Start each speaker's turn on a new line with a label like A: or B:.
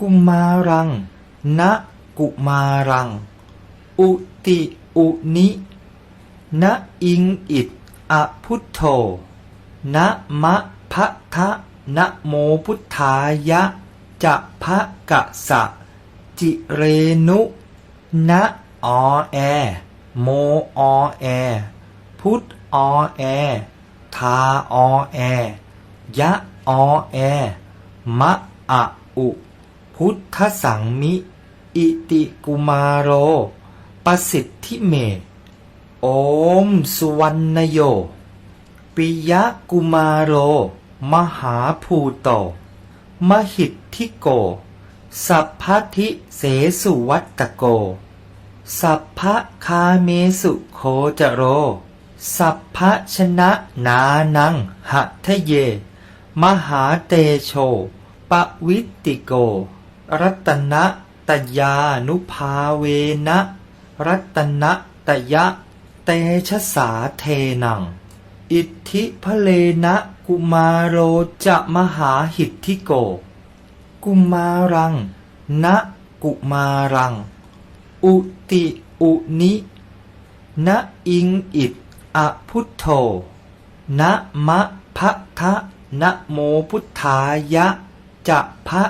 A: กุมารังณกุมารัง อุติอุนิณอิงอิดอพุทโธนะมะพะทะนะโมพุทธายะ จะพะกะสะ จิเรนุ นะอแอ โมอแอ พุทธอแอ ทาอแอ ยะอแอ มะอะอุ พุทธสังมิ อิติกุมาโร ประสิทธิเมโอมสุวรรณโย ปิยะกุมาโร มหาภูโต มหิทธิโก สัพพทิเสสุวัตโก สัพพะคาเมสุโคจโร สัพพะชนะนานังหัทะเย มหาเตโช ปวิตติโก รัตนะตยานุภาเวนะรัตนะตยะเตชะสาเทนัง อิทธิพเลนะกุมารโรจะมหาหิทธิโก กุมารังณกุมารัง อุติอุนิณอิงอิดอะพุทโธนะมะพะทะนะโมพุทธายะจะพะ